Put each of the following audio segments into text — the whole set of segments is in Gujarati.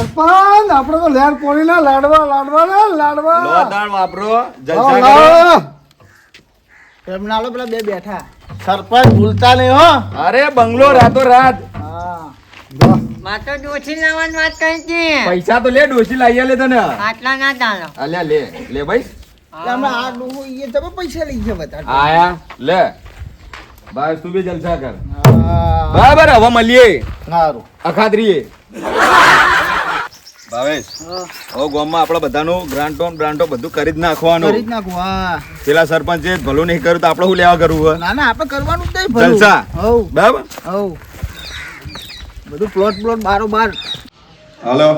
સરપંચ આપણે તો લેર પોણીના લાડવા લાડવા ના લાડવા. લોદાળ વાપરો જલસા કરો. એમના પેલા બે બેઠા. સરપંચ ભૂલતા નહીં હો. અરે બંગલો રાતો રાત. હા. લો. માં ડોસી લાવવાની વાત કરી હતી. પૈસા તો લે ડોસી લાવી લે તને. આટલા ના ચાલો. અલ્યા લે લે ભાઈ. આ ડોહો તમે પૈસા લઈ ગયા આયા લે. બસ તું બી જલસા કર. હા. બરાબર હવે મળીએ. સારું. અખાત્રીએ. ભાવેશ હવે ગામમાં આપણા બધાનું ગ્રાન્ટો બ્રાન્ટો બધું કરી જ કરી નાખવાનું જ નાખું હા. પેલા સરપંચે ભલું નહીં કર્યું તો આપણે શું લેવા કરવું હોય ના ના આપણે કરવાનું જ નહીં ભલું. જલસા. હઉ. બરાબર? હઉ. બધું પ્લોટ પ્લોટ બારો બાર હાલો.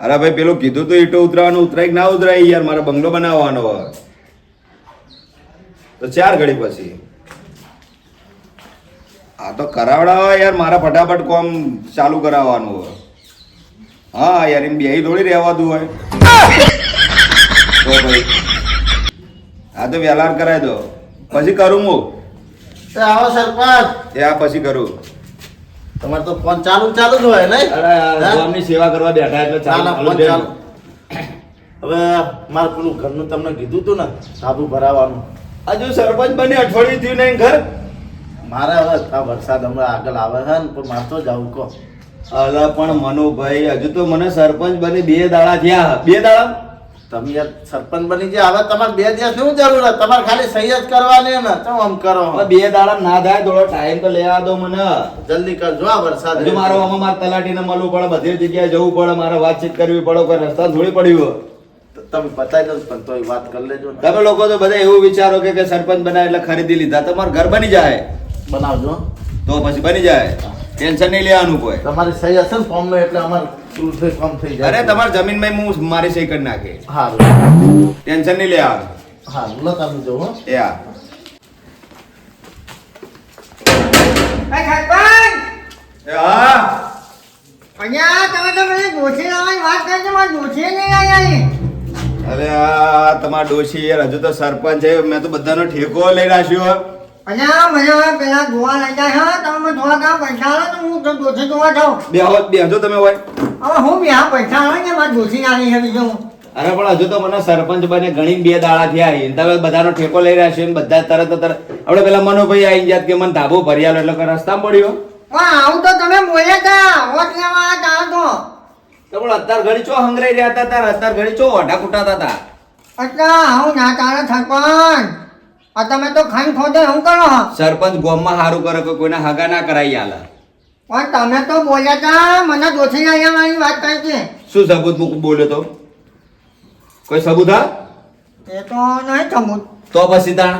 અરે ભાઈ પેલું કીધું તો ઈટો ઉતરાવાનું ઉતરાય ના ઉતરાય યાર? મારે બંગલો બનાવવાનો હોય તો ચાર ઘડી પછી. આ તો કરાવડાવા યાર મારા ફટાફટ કોમ ચાલુ કરાવવાનું હોય હા યાર એમ બે થોડી રહેવાતું હોય. તો ભાઈ હા તો વેલાર કરાવી દો. પછી કરું હું? આવો સરપંચ. એ આ પછી કરું. તમારે તો ફોન ચાલુ ચાલુ જ હોય નહીં? ગામની સેવા કરવા બેઠા એટલે ચાલુ ફોન ચાલુ. હવે મારે પેલું ઘરનું તમને કીધું તું ને સાબુ ભરાવાનું. હજુ સરપંચ બને અઠવાડિયું થયું નહીં ઘર? મારે હવે આ વરસાદ હમણાં આગળ આવે છે ને પણ મારે તો જવું કહો. અલા પણ મનુભાઈ હજુ તો મને સરપંચ બની બે દાડા થયા. બે દાડા? તમે યાર સરપંચ બની ગયા હવે તમારે બે દિવસ શું જરૂર છે? તમારે ખાલી સહી જ કરવાની ને તો આમ કરો બે દાડા ના થાય થોડો ટાઈમ તો લેવા દો મને. જલ્દી કરજો આ વરસાદ જો મારો આમાં મારે તલાટીને મળવું પડે બધી જગ્યાએ જવું પડે મારે વાતચીત કરવી પડે કોઈ રસ્તા થોડી પડ્યું તમે બતાવી દો પણ તોય વાત કરી લેજો તમે લોકો તો બધા એવું વિચારો કે કે સરપંચ બનાવે એટલે ખરીદી લીધા તમારું ઘર બની જાય. બનાવજો. તો પછી બની જાય. ટેન્શન નહીં લેવાનું કોઈ. તમારી સહી હશે ને ફોર્મ એટલે અમારે પૂરું થઈ થઈ જાય. અરે તમારી જમીનમાં હું મારી સહી કરી નાખે. હા ટેન્શન નહીં લેવાનું. હારું લો તમે જો હો. એ હા. એ સરપંચ એ હા. અહીંયા તમે તો મને ડોસી લાવવાની વાત કરી છે મારે ડોસી નહીં આવ્યા અહીં. અરે આ તમારા ડોશી યાર હજુ તો સરપંચ છે મેં તો બધાનો ઠેકો લઈ રાખ્યો. અહીંયા મને પેલા જોવા લઈ જાય હા તમે જોવા કામ પૈસા આવે તો હું ડોસી જોવા જાઉં. બેહો બેહજો તમે હોય. હવે હું બે આ પૈસા આવે ને મારે ડોસી આવી છે બીજું અરે પણ હજુ તો મને સરપંચ બને ઘણી બે દાડા થયા. તમે બધાનો ઠેકો લઈ રહ્યા છે બધા તરત તરત. આપણે પેલા મનોભાઈ આવી જાત કે મને ધાબો ભર્યા આલો એટલે રસ્તા પડ્યો પણ આવું તો તમે બોલ્યા હતા વોટ લેવા હતા તો. પણ અત્યાર ઘડી ચો હંગરાઈ રહ્યા હતા તાર અત્યાર ઘડી ચો ઓઢા કુટાતા હતા? અચ્છા આવું ના ચાલે સરપંચ. આ તમે તો ખાઈ ખોદે શું કરો? સરપંચ ગોમમાં સારું કરો કે કોઈને હગા ના કરાઈ આલા. પણ તમે તો બોલ્યા તા મને દોષી અહીંયા મારી વાત કરી છે શું સબૂત મૂક બોલ્યો તો? કોઈ સબૂત હા? એ તો નહીં સબૂત. તો પછી તાણ.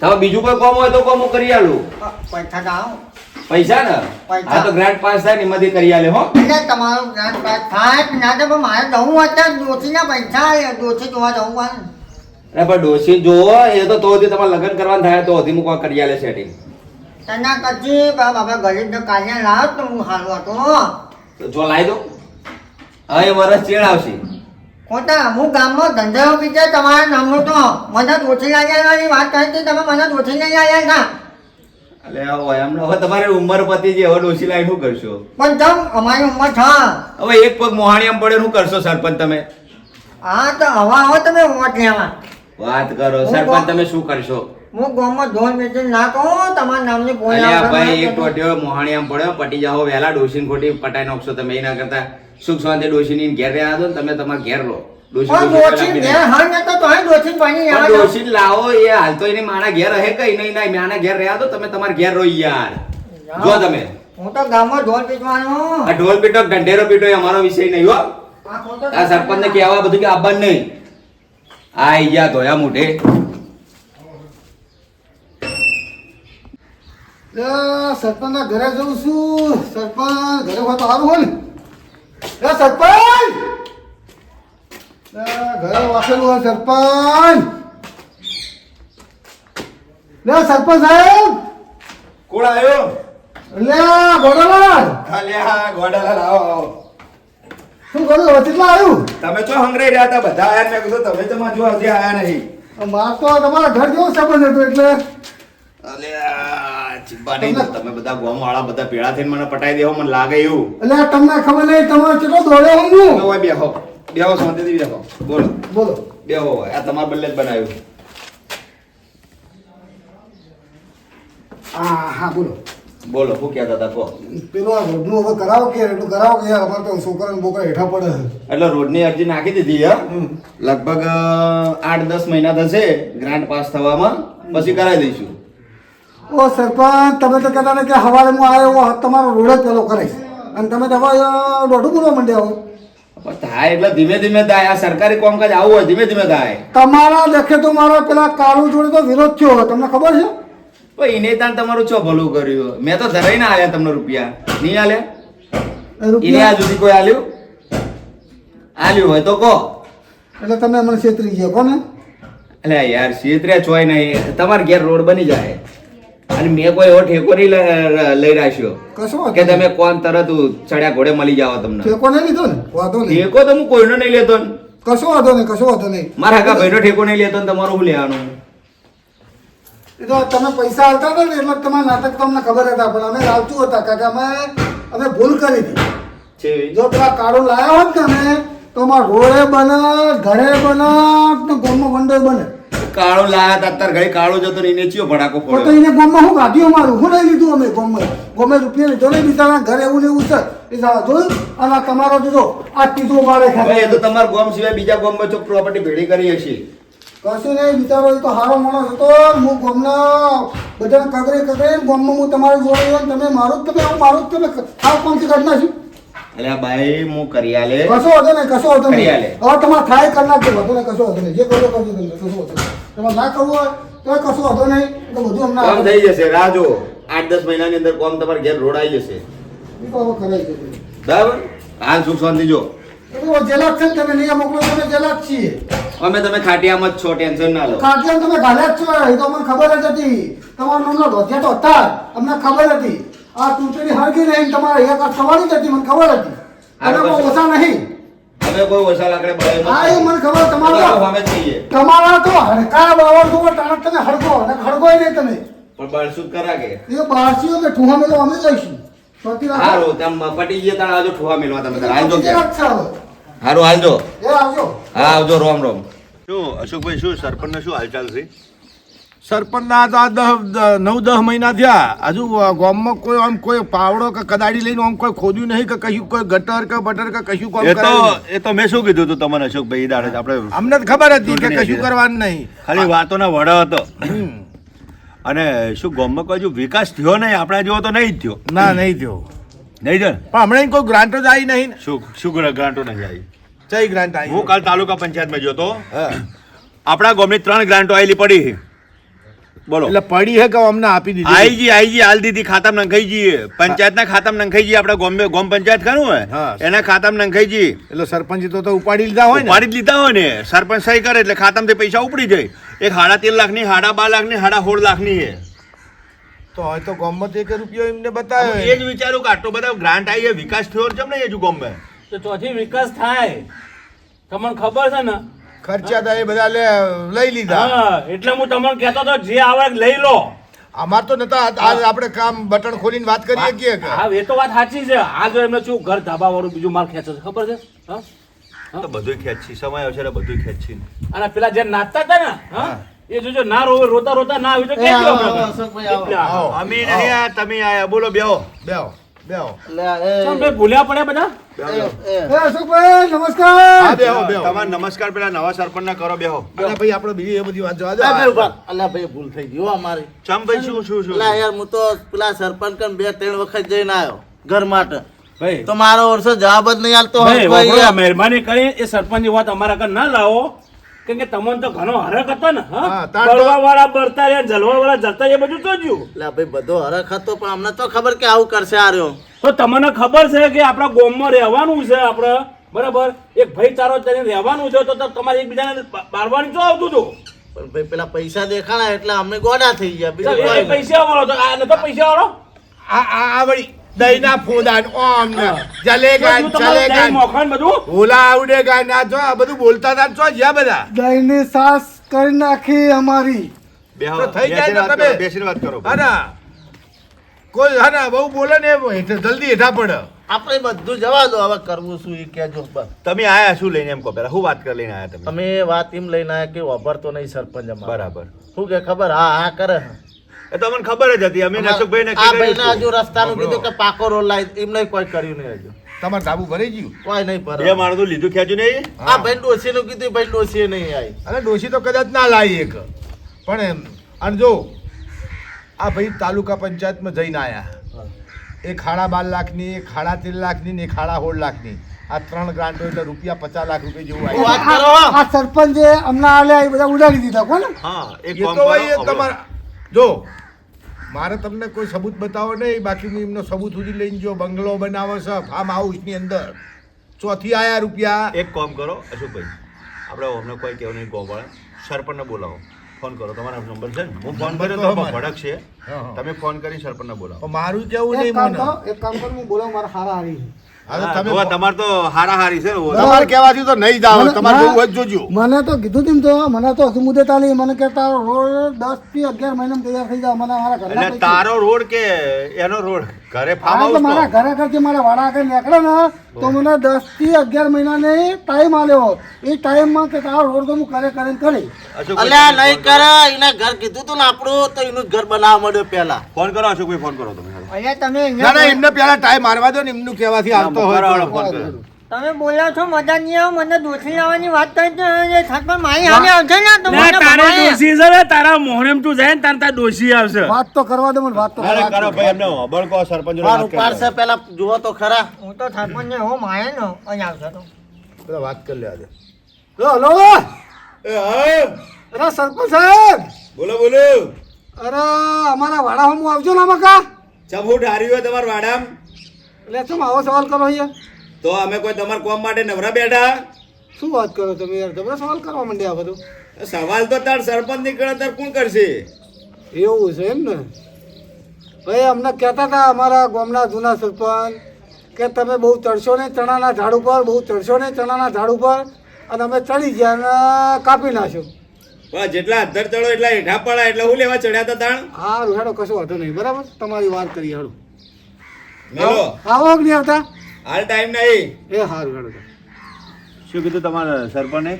તમે બીજું કોઈ કોમ હોય તો કોમ હું કરી આલું. પૈસા લાવો પૈસા ને. હા તો ગ્રાન્ટ પાસ થાય ને એમાંથી કરી આલે હો. એટલે તમારું જ્ઞાન પાસ થાય ના તો મારે જવું અત્યારે ડોસીના પૈસા ડોસી જોવા જવું અરે પણ ડોશી જોવો એ તો તો હતી તમારે લગ્ન કરવાનું થાય તો હજી મૂકવા કરી આલે સેટિંગ તના કજી બાબા ગરીબ ને કાલે લાવ તો હું હારું તો જો લાવી દો. હા એ વરસ ચેડ આવશે. ખોટા હું ગામમાં ધંધો બીજે તમારા નામનો તો. મને ઓછી લાગ્યાની વાત કરી હતી તમે મને ઓછી નહીં આવ્યા ના અલે એમને હવે તમારી ઉંમર પતી છે હવે ડોશી લાવી શું કરશો? પણ તમ અમારી ઉંમર છ હવે એક પગ મોહાણી આમ પડે શું કરશો સરપંચ તમે? હા તો હવા આવો તમે વોટ લેવા. વાત કરો સરપંચ તમે શું કરશો? હું ગામમાં ધોન વેચી ના કહું તમારા નામની કોઈ અલ્યા ભાઈ એક ટોટ્યો મોહાણી આમ પડ્યો પટી જાઓ વેલા ડોશીને ખોટી પટાઈ નાખશો તમે એના કરતા સુખ શાંતિ ડોશીની ઘેર રહ્યા દો તમે તમારા ઘેર રહો. લાવો એ હાલ તો એને મારા ઘેર રહે કઈ નહીં ના ઘેર રહ્યા તો તમે તમારા ઘેર રહો યાર. જો તમે. હું તો ગામમાં ઢોલ પીટવાનો આ ઢોલ પીટો ઢંઢેરો પીટો અમારો વિષય નહીં હો. આ સરપંચ ને. કહેવા બધું કે આબાન નહીં. આઈ ગયા ધોયા મોઢે. સરપંચ સરપંચના ઘરે જઉં છું. સરપંચ ઘરે હોય તો સારું હોય ને. લે, સરપંચ! લે, ઘરે વાસેલું હોય સરપંચ. લે સરપંચ સાહેબ. કોણ આવ્યો? લે ગોડાલાલ. લે ગોડાલાલ આવો લાવો શું કરું વચેટલા આવ્યું? તમે તો હંગરાઈ રહ્યા હતા બધા આયા મેં કીધું તમે તો માં જો હજી આયા નહીં. માર તો તમારા ઘર જેવો સંબંધ હતો એટલે. અલે નહીં તમે બધા ગોમ વાળા બધા પેળા થઈને મને પટાઈ દેવો મને લાગે એવું. એટલે તમને ખબર નહીં તમારે કેટલો દોડ્યો હું? ઓય બેહો. બેહો શાંતિથી બેહો. બોલો. બોલો. બેહો આ તમારા બદલે જ બનાવ્યું. હા હા બોલો. બોલો શું કહેતા હતા કહો. પેલો આ રોડનું હવે કરાવો કે એટલું કરાવો કે યાર? અમારે તો છોકરા ને બોકરા હેઠા પડે છે. એટલે રોડની અરજી નાખી દીધી હા? લગભગ આઠ દસ મહિના થશે ગ્રાન્ટ પાસ થવામાં. પછી કરાવી દઈશું. ઓ સરપંચ તમે તો કહેતા કે હવારે હું આવ્યો તમારો રોડ જ પેલો કરાઈશ અને તમે તો હવે દોઢું બોલવા માંડ્યા હો. થાય એટલે ધીમે ધીમે થાય. આ સરકારી કામકાજ આવું હોય ધીમે ધીમે થાય. તમારા દેખે તો મારા પેલા કાળુ જોડે તો વિરોધ થયો તમને ખબર છે? એને તાન તમારું છો ભલું કર્યું મેં તો ધરાઈ ના આલ્યા તમને રૂપિયા. નહીં આલ્યા? એને આ સુધી કોઈ આલ્યું? આલ્યું હોય તો કહો. એટલે તમે મને છેતરી ગયા કોને? એટલે યાર છેતર્યા ચોય નહીં. તમારે ઘેર રોડ બની જાય. અને મેં કોઈ એવો ઠેકો નહીં લઈ રાખ્યો. કશો કે તમે કોણ તરત ચડ્યા ઘોડે મળી જાવ તમને. ઠેકો નહીં લીધો ને? વાંધો નહીં. ઠેકો તો હું કોઈનો નહીં લેતો ને. કશો વાંધો નહીં કશો વાંધો નહીં. મારા હકા ભાઈનો ઠેકો નહીં લેતો ને તમારું લેવાનું? એ તો તમે પૈસા આવતા હતા ને એટલે તમારા નાટક તો અમને ખબર હતા પણ અમે આવતું હતા કારણ કે અમે અમે ભૂલ કરી હતી. જો. પેલા કાળો લાયા હોત ને તો અમારા રોડે બને ઘરે બને ને ગામમાં વંડોય બને. કાળો લાયા હતા અત્યારે ઘરે કાળો જતો ને એને ચિયો ભડાકો પણ તો એને ગામમાં શું કાઢ્યું અમારું શું નહીં લીધું અમે ગામમાં? ગમે રૂપિયા લીધો નહીં બિચારા ઘરે એવું ને એવું છે. સાલા જોયું? અને તમારો દીધો આ ટીધો મારે ખાતે એ તો તમારા ગોમ સિવાય બીજા ગોમમાં ચોક પ્રોપર્ટી ભેળી કરી હશે. કશું નહીં બિચારો એ તો હારો માણસ હતો હું ગામના બધા કગરે કગરે ગોમમાં હું તમારી જોડે ને તમે મારું જ તમે હું મારું જ તમે. આ કોણથી કાઢી નાખ્યું એટલે ભાઈ હું કરી આલે. કશો હતો નહીં કશો હતો નહીં. કરી હવે તમારે થાય કરી નાખજો વાંધો નહીં કશો હતો નહીં. જે કરો કરજો તમને કશો હતો તમારે ના કરવું હોય તો કશો હતો નહીં. તો બધું અમને કામ થઈ જશે. રાહ જો આઠ દસ મહિનાની અંદર કોમ તમારે ઘેર રોડાઈ જશે. એ તો હવે કરાઈ જશે. બરાબર? હાલ સુખ શાંતિ જો. છે તમે નહીં મોકલો તમે જેલા છીએ. અમે તમે ખાટિયામાં જ છો ટેન્શન ના લો. કાઢ્યા તમે ગાલ્યા જ છો એ તો અમને ખબર જ હતી. તમારો રોજિયા તો હતા અમને ખબર હતી. આ ચૂંટણી તમારે એક આ સવારી જ હતી મને ખબર હતી. અને બહુ ઓછા નહીં. કોઈ વસાલ આકડે હા એ મને ખબર તમારો તમારા તો હડકા બાવર તો તમે હડકો અને હડકોય નહીં તમે. પણ બાળસુદ કરાગે. એ બહારસીઓ કે ઠુહા તો અમે જઈશું. હારું તેમ પટી ગયા તાણ આવજો ઠુવા મેલવા તમે તાર કે. રાખજો હવે. એ આવજો. હા આવજો રોમ રોમ. શું અશોકભાઈ શું સરપંચનો શું હાલચાલ છે? સરપંચના તો આ દહ નવ દહ મહિના થયા. હજુ ગામમાં કોઈ આમ કોઈ પાવડો કે કદાડી લઈને આમ કોઈ ખોદ્યું નહીં કે કશું કોઈ ગટર કે બટર કે કશું કોઈ એ તો એ તો મેં શું કીધું હતું તમને અશોકભાઈ દાડે આપણે અમને ખબર હતી કે કશું કરવાનું નહીં. ખાલી વાતોના વડો હતો. અને શું ગામમાં કોઈ વિકાસ થયો નહીં? આપણા જેવો તો નહીં થયો. ના નહીં થયો. નહીં થયો પણ હમણાં કોઈ ગ્રાન્ટો જ આવી નહીં. શું શું ગ્રાન્ટો નહીં આવી? ચઈ ગ્રાન્ટ આવી? હું કાલ તાલુકા પંચાયતમાં ગયો તો. આપણા ગામની ત્રણ ગ્રાન્ટો આવેલી પડી. બોલો. એટલે પડી હે કે અમને આપી દીધી? આઈજી આઈજી હાલ દીધી ખાતામાં નંખાઈ જઈએ પંચાયતના ખાતામાં નંખાઈ જઈએ આપણે ગોમ ગોમ પંચાયત ખરું હોય? હા. એના ખાતામાં નંખાઈ જઈએ એટલે સરપંચ તો તો ઉપાડી લીધા હોય ને? ઉપાડી લીધા હોય ને? સરપંચ સહી કરે એટલે ખાતામાંથી પૈસા ઉપડી જાય. એક સાડા તેર લાખની સાડા બાર લાખની સાડા સોળ લાખની છે. તો હવે તો ગોમત એક રૂપિયો એમને એ જ વિચારું કે આટલો બધો ગ્રાન્ટ આવી વિકાસ થયો છે ને હજુ ગોમે તો ચોથી વિકાસ થાય. તમને ખબર છે ને? ખર્ચા તો એ બધા લે લઈ લીધા. એટલે હું તમને કહેતો હતો જે આવે લઈ લો. અમાર તો નતા આજ આપણે કામ બટન ખોલીને વાત કરીએ કે કે હા એ તો વાત સાચી છે. આજ જો એમને શું ઘર ધાબા વાળું બીજું માલ ખેંચે છે ખબર છે? હા? તો બધું ખેંચી સમય આવશે એટલે બધું ખેંચી અને પેલા જે નાચતા હતા ને હા એ જોજો ના રો રોતા રોતા ના આવી તો આ- આવો. અમે નહીં આયા તમે આયા બોલો બેહો. બેહો આ ચમ ભૂલ્યા પડ્યા બધા? અશોકભાઈ નમસ્કાર. બેહો બેહો. તમારે નમસ્કાર પેલા નવા સરપંચના કરો બેહો. અલા ભાઈ આપણે બીજી એ બધી વાત જવા દો. અલા ભાઈ ભૂલ થઈ ગઈ અમારી. ચમભાઈ શું શું શું? યાર હું તો પેલા સરપંચ કન બે ત્રણ વખત જઈને આવ્યો ઘર માટે. તો મારો વર્ષો જવાબ જ નહીં હર્ષભાઈ મહેરબાની કરી એ સરપંચ વાત અમારા ઘર ના લાવો. કેમ કે તમને તો ઘણો હરક હતો ને બળવા વાળા બળતા રહ્યા જલવા વાળા જતા એ બધું તો જ્યું એટલે ભાઈ બધો હરખ હતો પણ અમને તો ખબર કે આવું કરશે આ રહ્યો. તો તમને ખબર છે કે આપણા ગોમમાં રહેવાનું છે આપણે બરાબર? એક ભાઈ ચારો તરીને રહેવાનું છે તો તમારે એકબીજાને બારવાની શું આવતું હતું? પણ ભાઈ પેલા પૈસા દેખાણા એટલે અમે ગોડા થઈ ગયા. પૈસા વાળો તો આ નતો પૈસા વાળો? આ આ આ વળી દહીંના ફૂંદા ને ઓમ ને. જલેગા ને શું તમારું ચલેગા દહીં ને મોખણ બધું? ઓલા આવડેગા ને ના જો આ બધું બોલતા હતા છો જો જ્યાં બધા. દહીંની સાસ કરી નાખી અમારી. બેહો થઈ જાય ને વાત તમે. કરો, બેસીને વાત કરો. હા કોઈ હા ને બહુ બોલે ને જલ્દી હેઠા પડે. આપણે બધું જવા દો હવે કરવું શું એ કહેજો બસ. તમે આયા શું લઈને એમ કહો પેલા શું વાત કરી લઈને આયા તમે? અમે વાત એમ લઈને આયા કે વાપરતો નહીં સરપંચ બરાબર. શું કે ખબર? હા હા કરે. એ તો અમને ખબર જ હતી. અમે અશોકભાઈ ને આ ભાઈને હજુ રસ્તાનું કીધું કે પાકો રોલ લાવી એમને કોઈ કર્યું નહીં હજુ. તમારે ધાબુ ભરાઈ ગયું? કોઈ નહીં એ મારું લીધું ખેંચ્યું નહીં? આ ભાઈ ડોસી નું કીધું ભાઈ ડોસી નહીં આવી અને ડોશી તો કદાચ ના લાવી એક. પણ એમ અને જો આ ભાઈ તાલુકા પંચાયતમાં જઈને આયા. એ ખાડા બાર લાખની એ ખાડા તેર લાખની ને ખાડા સોળ લાખની. આ ત્રણ ગ્રાન્ટો એટલે રૂપિયા પચાસ લાખ રૂપિયા જેવું શું આવ્યું વાત કરો. આ સરપંચે અમને આલ્યા એ બધા ઉડાડી દીધા કોને હા એ તો ભાઈ એ તમારા જો મારે તમને કોઈ સબૂત બતાવો નહીં બાકી હું એમનો સબૂત સુધી લઈને જો બંગલો બનાવે છે ફાર્મ હાઉસની અંદર. ચોથી આયા રૂપિયા. એક કામ કરો અશોકભાઈ આપણે અમને કોઈ કહેવું નહીં ગોવાળા સરપંચને બોલાવો. ફોન કરો તમારા નંબર છે હું ફોન કર્યો તો ભડક છે. તમે ફોન કરી સરપંચને બોલાવો. મારું કેવું એક નહીં કામ કરો એક કામ કરો હું બોલાવું મારા હારા જોવા તમારે તો હારા હારી છે તમારે કહેવાથી તો નહીં જાઓ મને- તમારે મને- જોવું તો જોજો. મને તો કીધું તું તો મને તો હજુ તાલી મને કે તારો રોડ દસથી અગિયાર મહિનામાં તૈયાર થઈ જાય મને મારા ઘરના તારો રોડ કે એનો રોડ? ઘરે ફાર્મ હાઉસ મારા ઘરે ઘરથી મારા વાડા આગળ નીકળે ને તો મને દસથી અગિયાર મહિનાને ટાઈમ આલ્યો. એ ટાઈમમાં કે તારો રોડ તો હું કરે કરીને કરી. અલ્યા નહીં કરે એના ઘર કીધું તું ને આપણું તો એનું ઘર બનાવવા મળ્યો પેલા ફોન કરો અશોકભાઈ ફોન કરો તમે? અહીંયા તમે ના ના એમને પહેલા ટાઈમ મારવા દો ને એમનું કહેવાથી આવતો હોય ફોન કરો. તમે બોલ્યા છો મજા નહીં આવે મને દોષી લાવવાની વાત કરી તો એ સરપંચ મારી સામે આવશે ને તો મને તારે દોષી છે ને તારા મોહરેમ તું જાય ને તારે તાર દોષી આવશે. વાત તો કરવા દે મને વાત તો અરે કરો ભાઈ એમને હોબળ કહો સરપંચ ઉપર છે પેલા જુઓ તો ખરા. હું તો સરપંચ ને હો માય ને અહીંયા આવશે તો. પેલા વાત કરી લે આજે. લો, લો. એ હા અરે સરપંચ સાહેબ. બોલો બોલો. અરે અમારા વાડા હું આવજો ને મકા કા? ડારી હારી હોય તમારા વાડામ? એટલે શું આવો સવાલ કરો અહીંયા. તો અમે કોઈ તમારા કોમ માટે નવરા બેઠા શું વાત કરો તમે યાર તમે સવાલ કરવા માંડ્યા આ બધું સવાલ તો તાર સરપંચ નીકળે તાર કોણ કરશે એવું છે એમ ને ભાઈ અમને કહેતા હતા અમારા ગામના જૂના સરપંચ કે તમે બહુ ચડશો ને ચણાના ઝાડ ઉપર બહુ ચડશો ને ચણાના ઝાડ ઉપર અને અમે ચડી ગયા અને કાપી નાખ્યો બસ જેટલા અધર ચડો એટલા હેઠા પડ્યા એટલે હું લેવા ચડ્યા હતા તાણ હા હેડો કશો વાંધો નહીં બરાબર તમારી વાત કરી હેડો આવો કે નહીં આવતા હાલ ટાઈમ નહીં. એ સારું હેડો શું કીધું તમારા સરપંચે?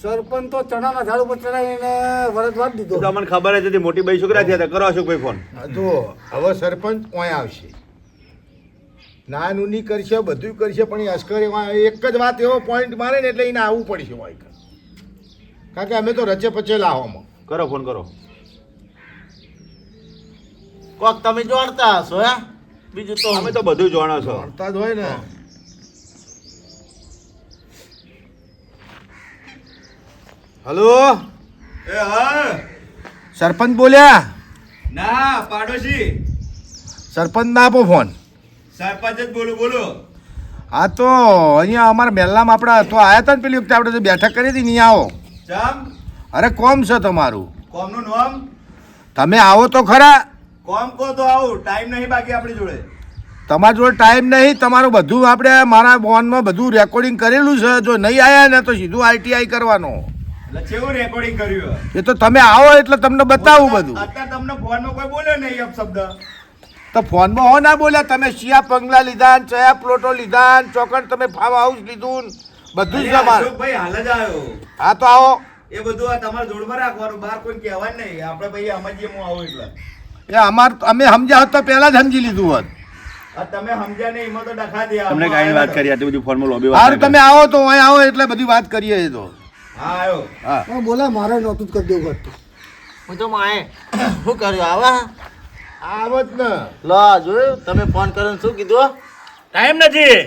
સરપંચ તો ચણાના ઝાડ ઉપર ચડાવીને વરદ વાત દીધો. તમને ખબર જ હતી મોટી ભાઈ છોકરા થયા કરો અશોકભાઈ ફોન આ જુઓ હવે સરપંચ ઓય આવશે? નાનું ની કરશે બધું કરશે પણ એ અસ્કર એવા એક જ વાત એવો પોઈન્ટ મારે ને એટલે એને આવવું પડશે હોય કારણ કે અમે તો રચે પચે લાવવામાં. કરો ફોન કરો. કોક તમે જોડતા હશો હે? બીજું તો અમે તો બધું જાણો છો. ભણતા જ હોય ને. હલો? એ હા. સરપંચ બોલ્યા? ના પાડોશી. સરપંચ ના આપો ફોન. સરપંચ જ બોલું બોલો. હા તો અહીંયા અમારા બેલામાં આપણે તો આવ્યા હતા ને પેલી વખતે આપણે તો બેઠક કરી હતી નહીં આવો. ચમ? અરે કોમ છે તમારું. કોમનું નામ? તમે આવો તો ખરા. કોમ કો તો આવું ટાઈમ નહીં બાકી આપણી જોડે. તમારા જોડે ટાઈમ નહીં તમારું બધું આપણે મારા ફોનમાં બધું રેકોર્ડિંગ કરેલું છે. જો નહીં આવ્યા ને તો સીધું આઈટીઆઈ કરવાનો. એટલે કેવું રેકોર્ડિંગ કર્યું? એ તો તમે આવો એટલે તમને બતાવું બધું. અત્યારે તમને ફોનમાં કોઈ બોલ્યો નહીં અપશબ્દ તો ફોનમાં હો ના બોલ્યા તમે શિયા પંગલા લીધા ને ચયા પ્લોટો લીધા ને ચોકડ તમે ફાર્મ હાઉસ લીધું બધું જ તમારું. ભાઈ હાલ જ આવ્યો હા તો આવો. એ બધું આ તમારા જોડમાં રાખવાનું બહાર કોઈ કહેવાય નહીં. આપણે ભાઈ સમજીએ હું આવું એટલે. એ અમાર અમે સમજ્યા હોત તો પહેલા જ સમજી લીધું હોત. આ તમે સમજ્યા નહીં એમાં તો ડખા દે તમને કાંઈ વાત કરી આટલી બધી ફોર્મલ લોબી તમે આવો તો અહીં આવો એટલે બધી વાત કરીએ એ તો. હા આવ્યો હા. બોલા મારે નહોતું જ કરી દેવું હતું. હું તો માએ શું કર્યું આવા? આવત ને. લો જોયું તમે ફોન કરીને ને શું કીધું? ટાઈમ નથી.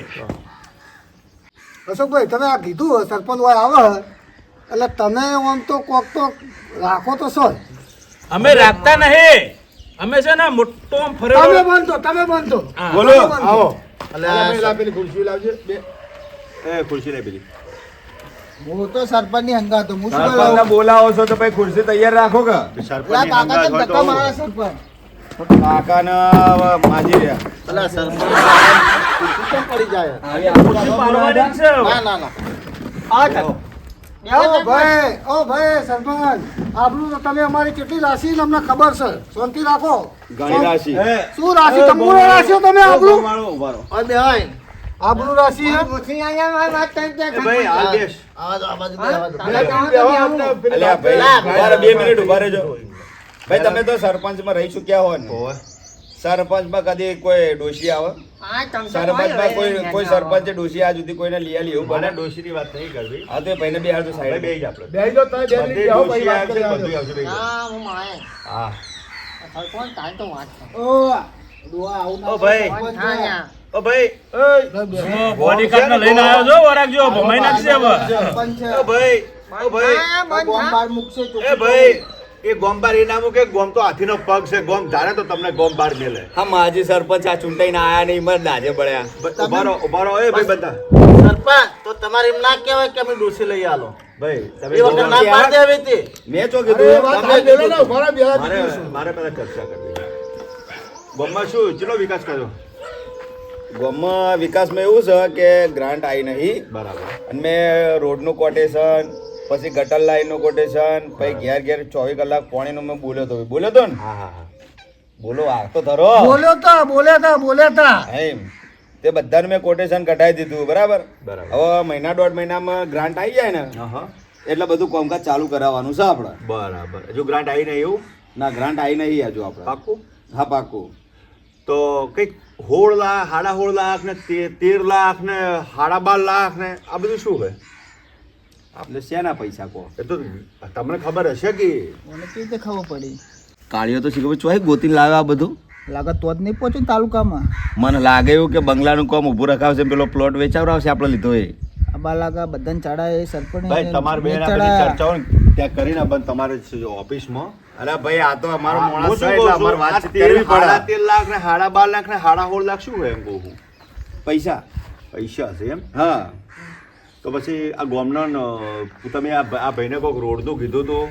અશોકભાઈ તમે આ કીધું સરપંચ હોય આવે એટલે તમે આમ તો કોક તો રાખો તો સર અમે રાખતા નહીં. અમે છે ને મોટો આમ તમે બનતો તમે બનતો. બોલો આવો. એટલે અલા, પેલી ખુરશી લાવજે બે. એ ખુરશી પેલી. હું તો સરપંચની હંગાતો હું શું બોલાવો છો તો ભાઈ ખુરશી તૈયાર રાખો કે? પેલા કાકા કેમ ધક્કા મારે સરપંચ. કાકાને માજી રહ્યા. પેલા સરપંચ પડી જાય? ખુરશી પાડવાની જ છે. ના ના ના. આ ચાલો ઓ ભાઈ ઓ ભાઈ સરપંચ આપણું તો તમે અમારી કેટલી રાશિ ને ખબર છે. શાંતિ રાખો. ઘણી રાશિ. શું રાશિ? તમને રાશિ તમે આપણું ઓય બેહાય. આપણું રાશિ ઓછી લાગ્યા મારી વાત કરી તે ભાઈ આ દેશ આવા દો, આ બાજુ બે, મિનિટ ઊભા રહેજો. ભાઈ તમે તો સરપંચમાં રહી ચૂક્યા હો ને. સરપંચમાં કદી કોઈ ડોશી આવે? સરપંચમાં કોઈ કોઈ સરપંચે ડોશી આ સુધી કોઈને લઈ આલી એવું બને ડોશીની વાત નહીં કરવી. હા તો એ બે તો સાઈડ બે જ. આપણે. બેહી જાઓ, તમે બે મિનિટ બધી પછી વાત કરી બધું આવશે, બેહી હા, હું મારે. હા. સરપંચ, તારે તો વાત છે. ઓ ભાઈ. હા, ઓ ભાઈ. બોડીગાર્ડને લઈને આવ્યો છો? વરાગજો ભમાઈ નાખશે હવે. ઓ ભાઈ. ઓ ભાઈ. હા, બંધ એ ભાઈ. એ ગોમબાર એ નામ કે ગોમ તો હાથીનો પગ છે ગોમ ધારે તો તમને ગોમ બાર મેલે. હા માજી સરપંચ આ ચૂંટાઈને આયા નહીં મને દાજે પડ્યા ઉભારો ઉભારો એ ભાઈ બધા. સરપંચ તો તમારે એમ ના કહેવાય કે અમે ડોસી લઈ આલો. ભાઈ તમે ના મેં ચો કીધું તમે હાલ ને, કીધું. ઊભા મારે દીધું. ચર્ચા કરવી ગોમમાં શું ચેટલો વિકાસ કર્યો? ગામમાં વિકાસમાં એવું છે કે ગ્રાન્ટ આવી નહીં. બરાબર. અને મેં રોડનું કોટેશન પછી ગટર લાઈનનું કોટેશન પછી ઘેર ઘેર ચોવીસ કલાક પાણીનું મેં બોલ્યો તો બોલ્યો તો ને? હા હા હા. બોલો આ તો ધરો. બોલ્યો તો બોલ્યા તા બોલ્યા તા. એમ. તે બધા મેં કોટેશન કઢાવી દીધું બરાબર? બરાબર. હવે મહિના દોઢ મહિનામાં ગ્રાન્ટ આવી જાય ને એટલે બધું કોમકાજ ચાલુ કરાવવાનું છે આપણે. બરાબર. હજુ ગ્રાન્ટ આવી નહીં એવું? ના ગ્રાન્ટ આવી નહીં હજુ આપણે. પાકું? હા પાકું. તો કંઈક હોળ લાખ હાડા હોળ લાખ ને તે- તેર લાખ ને હાડા બાર લાખ ને આ બધું શું હોય? એટલે શેના પૈસા કહો? એ તો તમને ખબર હશે કે? મને કેવી રીતે ખબર પડી. કાળીઓ તો શીખવું ચોય ગોતી લાવે આ બધું? લાગે તો જ નહીં પહોંચ્યું તાલુકામાં. મને લાગે એવું કે બંગલાનું કામ ઊભું રખાવશે પેલો પ્લોટ વેચાવડાવશે આપણે લીધો એ. આબા બા લાગે બધાને ચડા એ સરપંચ ભાઈ તમારે બે આપણે બધી ચડાયા. ચર્ચાઓ ત્યાં કરીને બંધ તમારે ઓફિસમાં. અરે ભાઈ આ તો અમારો હું છે એટલે અમારે આ કરવી પડે. તેર લાખ ને સાડા બાર લાખ ને સાડા સોળ લાખ શું હોય એમ કહું પૈસા? પૈસા છે એમ? હા. તો પછી આ ગોમના તમે આ આ ભાઈને કોઈક રોડનું કીધું હતું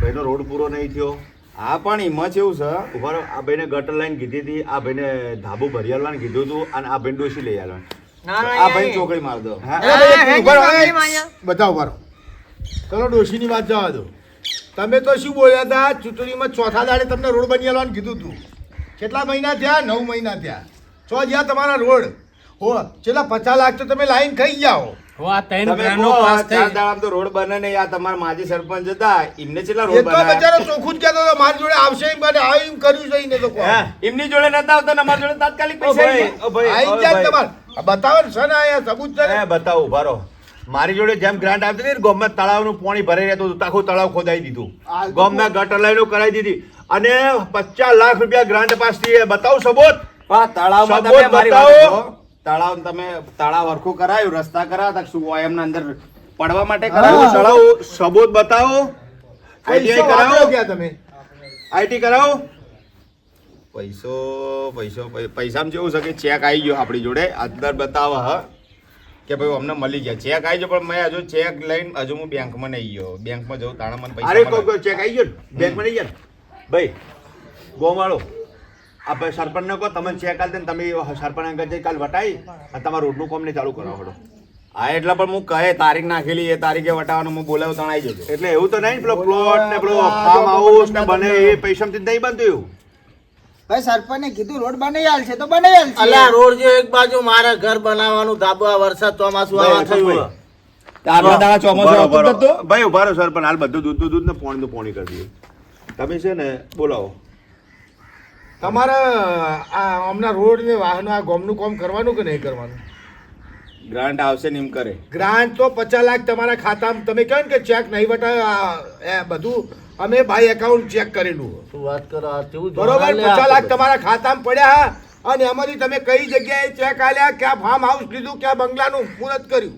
ભાઈનો રોડ પૂરો નહીં થયો? હા પણ એમાં છે એવું છે. ઊભા આ ભાઈને ગટર લાઈન કીધી હતી. આ ભાઈને ધાબુ ભરી આવવાનું કીધું હતું અને આ ભાઈને ડોસી લઈ આવવાનું આ ભાઈ. ચોકડી માર દો. બધા ઊભા ચલો ડોશીની વાત જવા દો. તમે તો શું બોલ્યા હતા? ચૂંટણીમાં ચોથા દાડે તમને રોડ બની આવવાનું કીધું હતું કેટલા મહિના થયા? નવ મહિના થયા. છો જ્યાં તમારા રોડ. હો છેલ્લા પચાસ લાખ તો તમે લાઈન ખાઈ જાઓ તમે કહો, ચાર દાડામાં તો રોડ બને નહીં આ તમારા માજી સરપંચ હતા એમને કેટલા એ તો બચારો ચોખ્ખું જ કહેતો હતો મારી જોડે આવશે એમ બને આ એમ કર્યું છે એને તો એમની જોડે નતા આવતા અમારી જોડે તાત્કાલિક પૈસા આવી ઓ ભાઈ, આઈ ઓ જાય ભાઈ. બતાવો ને છે ને સબૂત છે? બતાવો ઊભા મારી જોડે જેમ ગ્રાન્ટ આવતી હતી ને ગોમમાં તળાવનું પાણી ભરાઈ રહેતું હતું તો આખું તળાવ ખોદાઈ દીધું. ગોમના ગટર લાઈનો કરાવી દીધી. અને પચાસ લાખ રૂપિયા ગ્રાન્ટ પાસ થઈ એ બતાવો સબૂત. પણ તળાવમાં તમે મારી બતાવો. તળાવ તમે તળાવ હરખું કરાયું રસ્તા કરાવ્યા તા શું હોય એમના અંદર પડવા માટે કરાવો તળાવ સબૂત બતાવો. આઈટીઆઈ કરાવો. ક્યાં તમે? આઈટી કરાવો. પૈસો પૈસો પૈસામાં જેવું છે કે ચેક આવી ગયો આપણી જોડે. અંદર બતાવે હ. કે ભાઈ અમને મળી ગયા. ચેક આવી ગયો પણ મેં હજુ ચેક લઈને હજુ હું બેંકમાં નહીં ગયો. બેંકમાં જવું તાણા મને પૈસા અરે ચેક આવી ગયો બેંકમાં નહીં ગયા ભાઈ ગોવાળો આ ભાઈ સરપંચને કહો તમે ચેક આલ તમે સરપંચ આગળ જઈ કાલ વટાઈ અને તમારા રોડનું કામ ને ચાલુ કરાવો. હા એટલે પણ હું કહે તારીખ નાખેલી એ તારીખે વટાવવાનું હું બોલાવ તણાઈ જજો એટલે એવું તો નહીં પેલો પ્લોટ ને પેલો ફાર્મ હાઉસ ને બને એ પૈસામાંથી નહીં બનતું એવું ભાઈ સરપંચે કીધું રોડ બનાવી આલ છે તો બનાવી આલ અલ્યા રોડ જો એક બાજુ મારે ઘર બનાવવાનું ધાબુ આ વરસાદ ચોમાસું આવા થયું ભાઈ. તો આગલા દાડા ચોમાસું ઉભારો, આવતું જ ઉભારો. નતું? ઊભા રહો સર પણ હાલ બધું દૂધ દૂધ ને પોણીનું પોણી કરી દઈએ તમે છે ને બોલાવો તમારે આ હમણાં રોડ ને વાહનો આ ગોમનું કામ કરવાનું કે નહીં કરવાનું? ગ્રાન્ટ આવશે ને એમ કરે. ગ્રાન્ટ તો પચાસ લાખ તમારા ખાતામાં. તમે કહો ને કે ચેક નહીં એ બધું અમે ભાઈ એકાઉન્ટ ચેક કરેલું. શું વાત કરો? આ કેવું બરોબર પચાસ લાખ તમારા ખાતામાં પડ્યા અને એમાંથી તમે કઈ જગ્યાએ ચેક આલ્યા ક્યાં ફાર્મ હાઉસ લીધું ક્યાં બંગલાનું મુહૂર્ત કર્યું.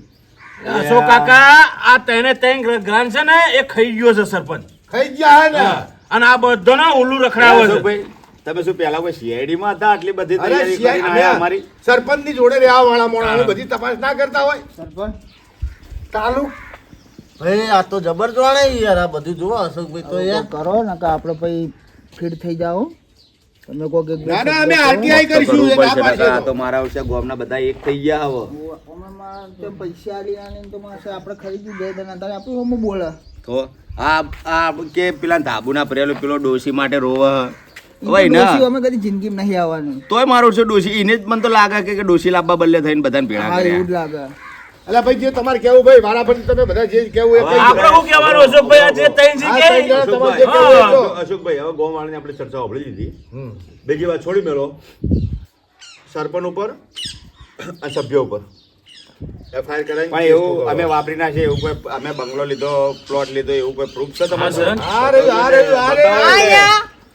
અશોક કાકા આ તેને ત્રણ ગ્રાન્ટ છે ને એ ખાઈ ગયો છે સરપંચ. ખાઈ ગયા હે ને? અને આ બધાને ઓલું રખડાવે છે. ભાઈ તમે શું પેલા કોઈ CID માં હતા? આટલી બધી તૈયારી કરીને આયા અમારી? સરપંચની જોડે રહેવા વાળા મોણા બધી તપાસ ના કરતા હોય. સરપંચ? તાલુ ભાઈ આ તો જબર જોવાણે યાર આ બધું જુઓ અશોકભાઈ તો તો યાર. કરો ને કે આપણે ભાઈ ફીડ થઈ જાઓ. તમે ના ના અમે આરટીઆઈ કરીશું ના પાડશે તો મારા વર્ષે ગોમના બધા એક થઈ ગયા હવે. ઓમામાં પૈસા આલી આલી ને તો માસે આપણે ખરીદી દે દે તારે આપણે ઓમાં બોલે. તો આ આ કે પેલા ધાબુના પરેલો પેલો ડોસી માટે રોવ. ઈ વય ના. અમે કદી જિંદગી નહીં આવવાનું. તોય મારું છે ડોશી. એને જ મને તો લાગે કે કે ડોસી લાવવા બદલે થઈને બધાને ભેળા હા એવું જ લાગે. અલા ભાઈ જે તમારે કેવું ભાઈ વાળા પર તમે બધા જે કેવું એ આપણે શું કહેવાનું અશોકભાઈ? આ જે ત્રણ જણા તમારે જે. અશોકભાઈ હવે ગોવાળાની આપણે ચર્ચા ઓભળી લીધી. હમ. બીજી વાત છોડી મેળો. સરપંચ ઉપર અને સભ્ય ઉપર. એફઆઈઆર કરાવી પણ એવું અમે વાપરી ના છે એવું કોઈ અમે બંગલો લીધો પ્લોટ લીધો એવું કોઈ પ્રૂફ છે તમારે?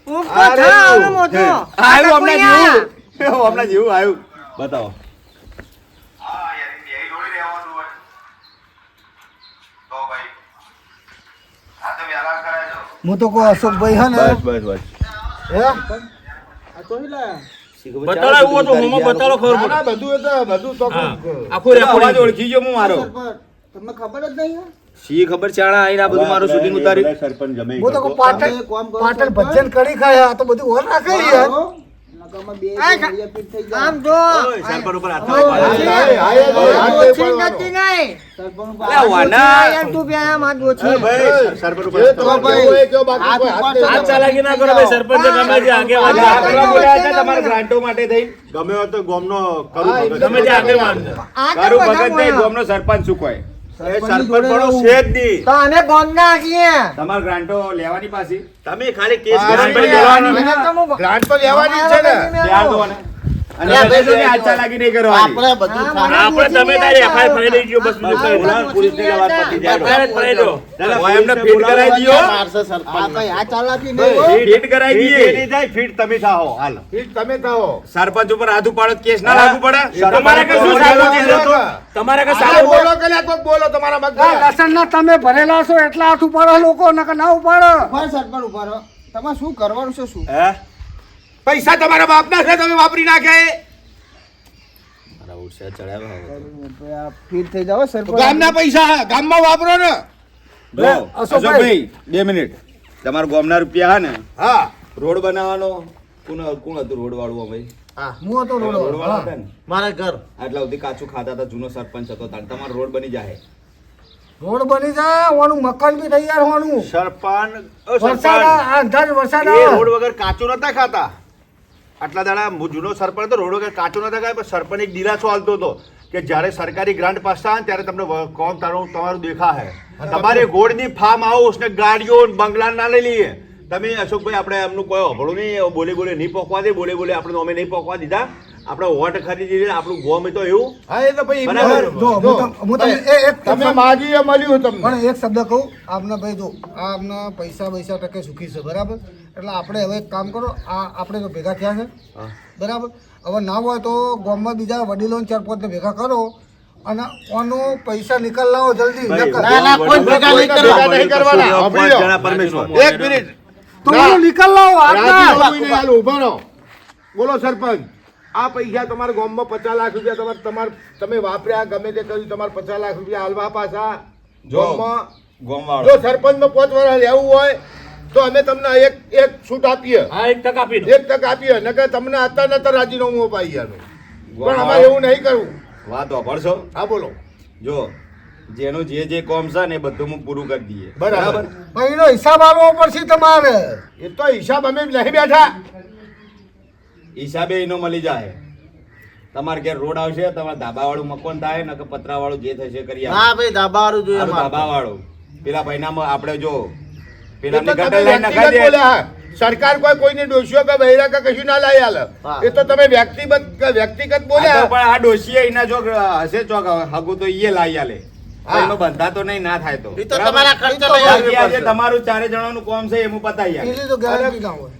ઉપકો થા મોટો આવ્યું હમણાં આયા. જેવું? હમણાં જેવું આવ્યું બતાવો. હું તો કહું અશોકભાઈ હે ને. બસ બસ બસ. હે? આ તો બતાડો બતાડો ખબર ના, બધું તો બધું તો હા. કરું. અવાજ ઓળખી ગયો હું મારો. તમને ખબર જ નહીં શી ખબર ચાણા આઈને આ બધું મારું શૂટિંગ ઉતાર્યું? સરપંચ જમે હું તો પાટણ કરો. પાટણ સરપંચ. ભજન કરી ખાય આ તો બધું ઓર રાખે યાર. સરપંચ ઉપર લેવાની પાછી. તમે ખાલી કેસ ગ્રાન્ટ તો લેવાની. છે ને. સરપંચ. આ ભાઈ, આ ચાલાકી નહીં હો. ફીટ કરાવી ફીટ દઈએ. એની જાય, ફીટ તમે થાઓ. હાલ. ઠીક, તમે થાઓ. સરપંચ ઉપર હાથ ઉપાડો કેસ ના લાગુ પડે. તમારે બોલો. તમારે લસણના તમે ભરેલા છો એટલા હાથ ઉપાડો લોકો નકર ના ઉપાડો સરપંચ ઉપાડો. તમારે શું કરવાનું છે શું? હે? પૈસા તમારા બાપના છે તમે વાપરી નાખે. ફીટ થઈ જાવ સરપંચ. ગામના પૈસા ગામમાં વાપરો ને. અશોકભાઈ. બે મિનિટ. તમારા ગોમના રૂપિયા હા ને? હા. રોડ બનાવવાનો. કોણ કોણ હતું રોડ વાળું ભાઈ? હું. હતો રોડ વાળા હા. હતા ને? મારા ઘર. આટલા સુધી કાચું ખાતા હતા જૂનો સરપંચ હતો તાણ. તમારો રોડ બની જાય રોડ બની જાય ઓનું મકાન બી તૈયાર હોવાનું. સરપંચ અંધાર વરસાદ રોડ વગર કાચું નતા ખાતા. આટલા દાડા જૂનો સરપંચ તો રોડ કાચો નતા ખાય પણ સરપંચ એક દિલાસો હાલતો હતો કે જ્યારે સરકારી ગ્રાન્ટ પાસ થાય ત્યારે તમને કોમ કોણ તારું તમારું દેખા હે તમારે ગોળની ફાર્મ હાઉસ ને ગાડીઓ બંગલા ના લઈ લઈએ. તમે અશોકભાઈ આપણે એમનું કોઈ અભળું નહીં બોલે બોલે નહીં પોકવા દે બોલે બોલે આપણે અમે નહીં પોકવા દીધા. આપણે વોટ ખરીદી દીધી આપણું ગોમ તો એવું. હા એ તો ભાઈ બરાબર. જો હું તમને એક તમે શબ્દ- એ મળ્યું તમને. પણ એક શબ્દ કહું આપને ભાઈ જો આ આપને પૈસા પૈસા ટકે સુખી છે બરાબર? એટલે આપણે હવે એક કામ કરો આ આપણે તો ભેગા થયા છે બરાબર? હવે ના હોય તો ગોમમાં બીજા વડીલો ચાર પાંચને ભેગા કરો અને ઓનો પૈસા નિકાલ લાવો જલ્દી ના, ના, કોઈ ભેગા નહીં કરવાના. પાંચ સાંભળી લો. જણા પરમેશ્વર. એક મિનિટ. તો નિકાલ લાવો ઊભા રહો. બોલો સરપંચ. આ પૈસા તમારા ગામમાં પચાસ લાખ રૂપિયા તમારે તમારે તમે વાપર્યા ગમે તે કર્યું તમારે પચાસ લાખ રૂપિયા હાલવા પાછા જો ગામમાં. ગોમવાળો. જો સરપંચમાં પાંચ વર્ષ લેવું હોય તો અમે તમને એક એક છૂટ આપીએ. હા એક ટકા આપીએ એક તક આપીએ નકર તમને અત્યારે નતર રાજીનામું અપાઈ ગયા પણ અમારે એવું નહીં કરવું. વાત વાપરશો હા બોલો. જો જેનું જે જે કોમ છે ને એ બધું હું પૂરું કરી દઈએ. બરાબર. પણ એનો હિસાબ આવવો પડશે તમારે. એ તો હિસાબ અમે નહીં બેઠા. હિસાબે એનો મળી જાય. તમારે ઘેર રોડ આવશે તમારે ધાબા વાળું મકાન થાય નકર પતરા વાળું જે થશે કરી. હા ભાઈ ધાબાવાળું જોઈએ હારું ધાબા વાળું પેલા ભાઈનામાં આપણે જો પેલા ગટર લાઈન નખાઈ દે સરકાર કોઈ કોઈને દોષીઓ કે બહેરા કે કશું ના લાય આલે. એ તો તમે વ્યક્તિગત વ્યક્તિગત બોલ્યા પણ આ દોષી એના જો હશે ચોક હગુ તો ઈએ લાય આલે. એનો બંધા તો નહીં ના થાય તો? તમારા ખર્ચે. તમારું ચારે જણાનું કોમ છે એમ પતાઈ આલે. તો ગેરંટી ના હોય.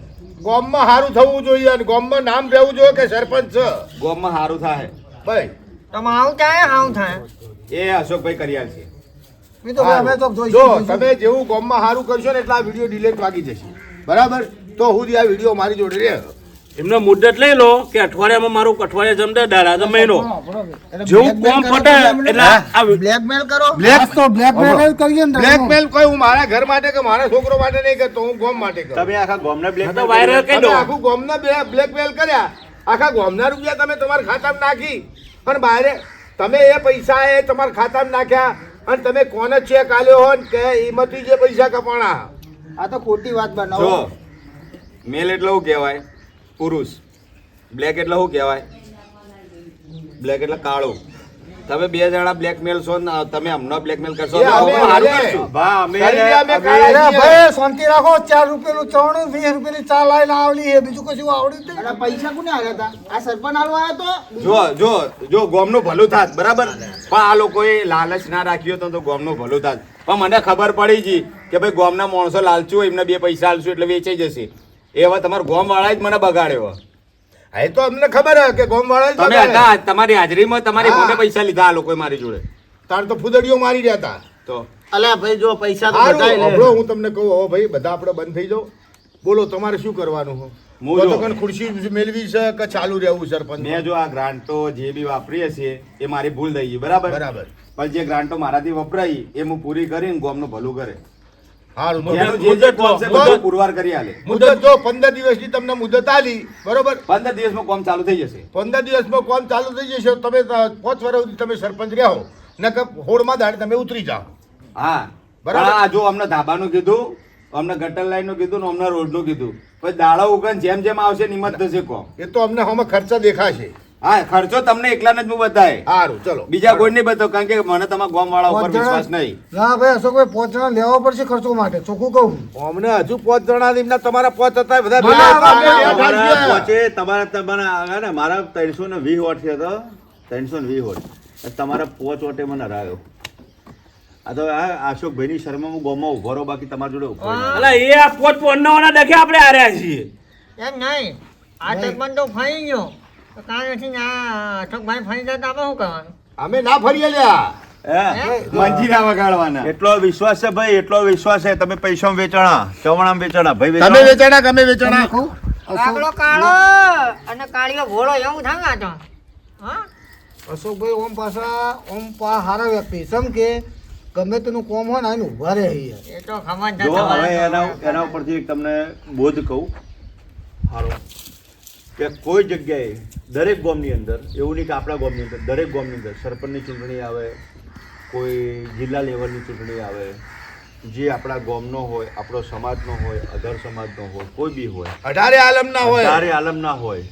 ગામમાં સારું થવું જોઈએ અને ગોમમાં નામ રહેવું જોઈએ કે સરપંચ છે? ગોમમાં સારું થાય. ભાઈ. તમે આવું થાય આવું થાય? એ અશોકભાઈ કરિયાલ તો જો તમે જેવું ગોમમાં સારું કરશો ને એટલે આ વીડિયો ડિલેટ વાગી જશે. બરાબર? તો હું આ વીડિયો મારી જોડે રહે એમનો મુદ્દત લઈ લો કે અઠવાડિયામાં મારું અઠવાડિયા જમદે દાડા તો મહિનો. જેવું કોમ ફટે એટલે આ બ્લેકમેલ કરો. બ્લેક તો બ્લેકમેલ કરીએ ને બ્લેકમેલ કોઈ હું મારા ઘર માટે કે મારા છોકરો માટે નહીં કરતો હું ગોમ માટે કરું. તમે આખા ગોમને બ્લેક તો વાયરલ કરી દો. આખું ગોમને બ્લેકમેલ કર્યા. આખા ગોમના રૂપિયા તમે તમારા ખાતામાં નાખી. અને બહાર તમે એ પૈસા એ તમારા ખાતામાં નાખ્યા અને તમે કોને ચેક આલ્યો હો ને કે એમાંથી જે પૈસા કપાણા. આ તો ખોટી વાત બનાવો મેલ એટલે શું કહેવાય. પુરુષ. બ્લેક એટલે શું કહેવાય? બ્લેક એટલે કાળો. તમે બે જણા બ્લેકમેલ છો ને તમે અમને બ્લેકમેલ કરશો શાંતિ રાખો. ચાર રૂપિયાનું ચવણું વીસ રૂપિયાની ચા લાઈને આવડી એ બીજું કશું આવડી જ નહીં. અને પૈસા કોને આવ્યા હતા? આ સરપંચ હાલવા આવ્યો તો? જો જો જો ગોમનું ભલું થાત બરાબર? પણ આ લોકોએ લાલચ ના રાખ્યો તો તો ગોમનું ભલું થાત. પણ મને ખબર પડી છે કે ભાઈ ગોમના માણસો લાલચું એમને બે પૈસા આલશું એટલે વેચાઈ જશે. એ હવે તમારા ગોમ વાળા જ મને બગાડ્યો. એ તો અમને ખબર હે કે ગોમવાળા તમે હતા તમારી હાજરીમાં તમારી મોટે પૈસા લીધા આ લોકોએ મારી જોડે. તાર તો ફુદડીઓ મારી રહ્યા હતા. તો? અલ્યા ભાઈ જો પૈસા તો. હમણાં હું તમને કહું હો ભાઈ બધા આપણે બંધ થઈ જાઓ. બોલો તમારે શું કરવાનું હો? હું તો. કણ ખુરશી મેળવી છે કે ચાલુ રહેવું સરપંચ? મેં જો આ ગ્રાન્ટો જે બી વાપરીએ છીએ એ મારી ભૂલ થઈ ગઈ બરાબર? બરાબર. પણ જે ગ્રાન્ટો મારાથી વપરાઈ એ હું પૂરી કરીને ગોમનું ભલું કરે. બધું પુરવાર કરી આલે. મુદત જો પંદર દિવસની તમને મુદત આલી બરોબર? પંદર દિવસમાં કોમ ચાલુ થઈ જશે. પંદર દિવસમાં કોમ ચાલુ થઈ જશે તમે પાંચ વર્ષ સુધી તમે સરપંચ રહો નકર હોડમાં દાડે તમે ઉતરી જાઓ. હા. બરાબર. જો અમને ધાબાનું કીધું અમને ગટર લાઈનનું કીધું ને અમને રોડનું કીધું. પછી દાડો ઉગન જેમ જેમ આવશે નિમત થશે કોમ. એ તો અમને હમણાં ખર્ચા દેખાશે. હા ખર્ચો તમને એકલાને જ હું બતાય. સારું ચલો. બીજા કોઈ નહીં બતાવ કારણ કે મને તમારા ગોમ વાળા ઉપર પાંચ વિશ્વાસ નહીં. ના ભાઈ અશોકભાઈ પાંચ જણા લેવા પડશે ખર્ચો માટે ચોખ્ખું કહું અમને હજુ પાંચ જણા એમના તમારા પાંચ હતા બધા પોચે તમારા પહોંચે તમારા ને મારા ત્રણસો ને વીસ વોટ છે તો ત્રણસો ને વીસ વોટ. તમારા પોચ વોટે મને હરાયો. આ તો આ અશોકભાઈની શર્મા હું ગોમાં ઊભો રહો બાકી તમારા જોડે ઊભો એટલે એ આ પોચ પોન્નાઓના દેખે આપણે હાર્યા છીએ. એમ નહીં. આ સરપંચ તો ફાઈ ગયો. તો નથી ને અશોકભાઈ ફરી જતા આપણે શું કરવાનું? અમે ના ફરીએ લ્યા? મંજીરા વગાડવાના. એટલો વિશ્વાસ છે ભાઈ એટલો વિશ્વાસ છે. તમે પૈસા વેચાણા ચવણામ વેચાણા ભાઈ તમે વેચાણા. વેચાણા વેચાણા? કાગડો કાળો અને કાળીઓ ઘોડો એવું થાય ને તો. હા? અશોકભાઈ ઓમ પાસા ઓમ પા હારા વ્યક્તિ. સમ કે ગમે તેનું કોમ હોય ને આને ઊભા રહે એ તો ખબર એના એના ઉપરથી તમને બોધ કહું. હારો. કે કોઈ જગ્યાએ દરેક ગામની અંદર એવું નહીં કે આપણા ગામની અંદર દરેક ગામની અંદર સરપંચની ચૂંટણી આવે કોઈ જિલ્લા લેવલની ચૂંટણી આવે જે આપણા ગામનો હોય આપણો સમાજનો હોય અધર સમાજનો હોય કોઈ બી હોય અઢારે આલમના હોય. અઢારે આલમના હોય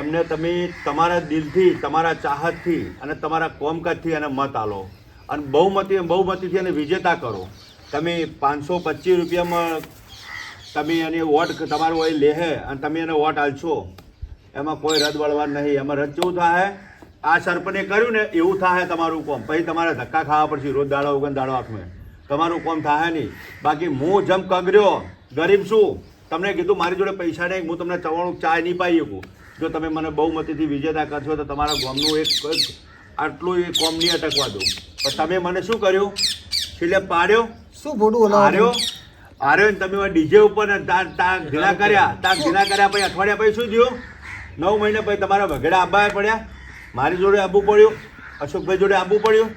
એમને તમે તમારા દિલથી તમારા ચાહતથી અને તમારા કોમકાજથી એને મત આલો. અને બહુમતી બહુમતીથી એને વિજેતા કરો. તમે પાંચસો પચીસ રૂપિયામાં તમે એને વોટ તમારો હોય લેહે અને તમે એને વોટ આલશો. એમાં કોઈ રદ વળવા નહીં. એમાં રદ કેવું થાય. આ સર્પને કર્યું ને એવું થાય તમારું કોમ. પછી તમારે ધક્કા ખાવા પડશે. રોજ દાડો ઉગન દાડો આંખમે. તમારું કોમ થાય નહીં. બાકી હું જેમ કગર્યો ગરીબ છું તમને કીધું મારી જોડે પૈસા નહીં હું તમને ચવાણું ચા નહીં પાઈ શકું. જો તમે મને બહુમતીથી વિજેતા કરશો તો તમારા ગોમનું એક આટલું એ કોમ નહીં અટકવા દઉં. પણ તમે મને શું કર્યું? છેલ્લે પાડ્યો? શું ભોડું હાર્યો? હાર્યો ને તમે ડીજે ઉપર ને તાર તાર ઘીલા કર્યા. તાર ઘીલા કર્યા પછી અઠવાડિયા પછી શું થયું? નવ મહિને પછી તમારા વઘેડા આબા પડ્યા. મારી જોડે આવવું પડ્યું. અશોકભાઈ જોડે આવવું પડ્યું.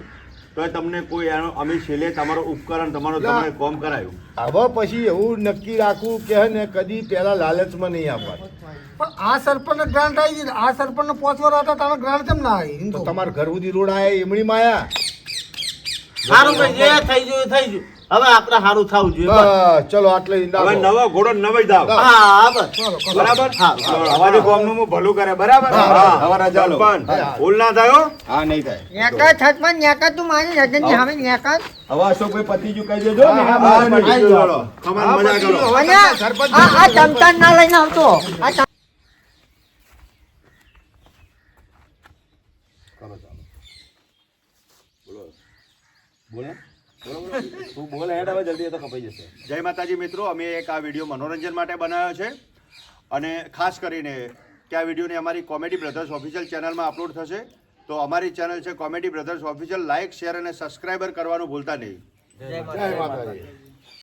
તો તમને કોઈ એનો અમે છેલ્લે તમારો ઉપકરણ તમારો તમારે કોમ કરાયું. હવે પછી એવું નક્કી રાખવું કે ને કદી પહેલા લાલચમાં નહીં આવવાનું પણ આ સરપંચ ગ્રાન્ટ આવી ગઈ આ સરપંચ પાંચ વાર હતા તમે ગ્રાન્ટ કેમ ના આવી? તમારા ઘર સુધી રોડ આયા એમણી માયા. સારું ભાઈ જે થઈ ગયું થઈ ગયું હવે આપણે સારું થવું જોઈએ ચલો આટલે હવે નવો ઘોડો નવાઈ દાવ. હા. બરાબર? અમારી ગોમનું હું ભલું કરે બરાબર? હા. હવે રજા લો. ભૂલ ના થયો હા. નહીં થાય. નેકર છતમાં નેકર તું મારી રજનની હવે નેકર હવે અશોકભાઈ પતિજુ કહી દેજો ને હા, મજા કરો. આ આ ચમચા ના લઈને આવતો. આ બોલો. બોલો. બોલો તું બોલે હેડ હવે જલ્દી એ તો કપાઈ જશે. જય માતાજી મિત્રો અમે એક આ વીડિયો મનોરંજન માટે બનાવ્યો છે. અને ખાસ કરીને કે આ વિડીયોને અમારી કોમેડી બ્રધર્સ ઓફિશિયલ ચેનલમાં અપલોડ થશે તો અમારી ચેનલ છે comedy brothers official like share અને સબસ્ક્રાઈબર કરવાનું ભૂલતા નહીં. જય માતાજી.